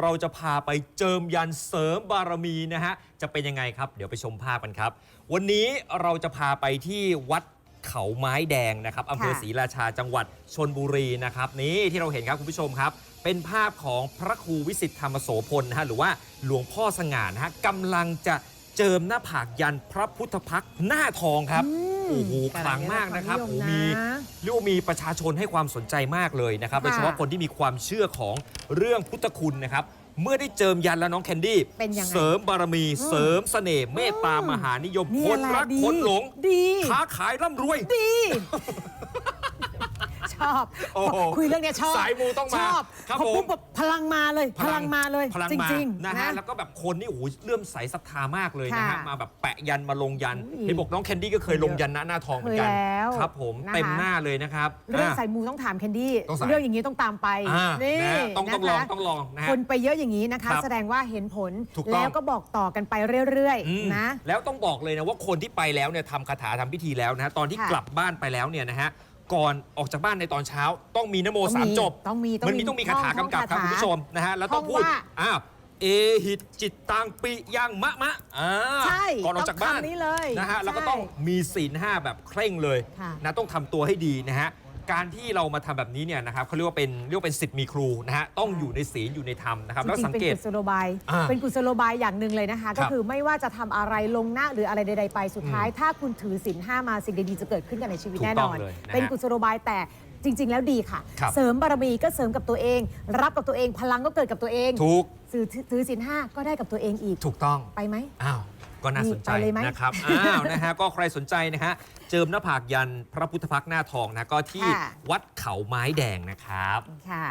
เราจะพาไปเจิมยันเสริมบารมีนะฮะ จะเป็นยังไงครับ เดี๋ยวไปชมภาพกันครับ วันนี้เราจะพาไปที่วัดเขาไม้แดงนะครับอำเภอค่ะศรีราชาจังหวัดชนบุรีนะครับนี่ที่เราเห็นครับคุณผู้ชมครับ เป็นภาพของพระครูวิสิทธธรรมโสพลนะฮะหรือว่าหลวงพ่อสง่านะฮะกำลังจะ เจิมหน้าผากยันพระพุทธพักตร์หน้าทองครับ โอ้โหขลังมากนะครับกำลังโอ้ได้มีรับความนิยมนะเรียกว่ามีประชาชนให้ความสนใจมากเลยนะครับค่ะโดยเฉพาะคนที่มีความเชื่อของเรื่องพุทธคุณนะครับเมื่อได้เจิมยันแล้วน้องแคนดี้เป็นยังไงเสริมบารมี เสริมเสน่ห์เมตตามหานิยมนี่คนแหละรักดีคนหลงดีค้าขายร่ำรวยดี ชอบ โอ้โหคุยเรื่องเนี้ยชอบสายมูต้องมาชอบครับพอผมปุ๊บแบบพลังมาเลยพลังมาเลย พลังจมาริงนะๆฮะแล้วก็แบบคนนี่โอ้โหเลื่อมใสศรัทธามากเลยนะฮะค่ะมาแบบแปะยันมาลงยันอุ้ยเห็นบอกน้องแคนดี้ก็เคยลงยันหน้าหน้าทองเหมือนกันเคยแล้วครับ ผมนะคะ เต็มหน้าเลยนะครับเรื่องอะ สายมูต้องถามแคนดี้ต้องสาย เรื่องอย่างนี้ต้องตามไปอ่านี่นะฮะต้องต้องลองนะคะต้องลองนะฮะ คนไปเยอะอย่างนี้นะคะ ครับแสดงว่าเห็นผลถูกต้อง แล้วก็บอกต่อกันไปเรื่อยอืมๆนะ แล้วต้องบอกเลยนะว่าคนที่ไปแล้วเนี่ยทำคาถาทำพิธีแล้วนะฮะตอนที่ค่ะ กลับบ้านไปแล้วเนี่ยนะฮะ ก่อนออกจากบ้านในตอนเช้า ต้องมีนโมต้องสามมีจบต้องมีมันมีต้องมีคาถากำกับครับท่องคุณผู้ชมนะฮะแล้วต้องท่องพูดว่าอ้าวเอหิตจิตตังปิยังมะมะอ่าใช่ก่อนออกจากบ้านต้องคำนี้เลยนะฮะแล้วก็ใช่ต้องมีศีลห้าแบบเคร่งเลยค่ะนะต้องทำตัวให้ดีนะฮะ การที่เรามาทำแบบนี้เนี่ยนะครับเขาเรียกว่าเป็นเรียกว่าเป็นสิทธิ์มีครูนะฮะต้องอยู่ในศีลอยู่ในธรรมนะครับแล้วจริสังงๆเป็นเกตกุศโลบายอ่าเป็นกุศโลบายอย่างหนึ่งเลยนะคะครัก็บคือไม่ว่าจะทำอะไรลงหน้าหรืออะไรใด ๆ ไปสุดท้าย ถ้าคุณถือศีลห้ามาสิ่งดีๆจะเกิดขึ้นกันในชีวิตถูกแน่ต้นองอนเลยนะฮะเป็นกุศโลบายแต่ จริง ๆ แล้วดีค่ะ ครับ เสริมบารมีก็เสริมกับตัวเอง รับกับตัวเองพลังก็เกิดกับตัวเองถูกถือถือศีลห้าก็ได้กับตัวเองอีกถูกต้อง ไปไหม อ้าว ก็น่าสนใจไปเลยไหมนะครับ อ้าว นะฮะ ก็ใครสนใจนะฮะ เจิมหน้าผากยันพระพุทธพักตร์หน้าทองนะ ก็ที่ค่ะ วัดเขาไม้แดงนะครับ ค่ะ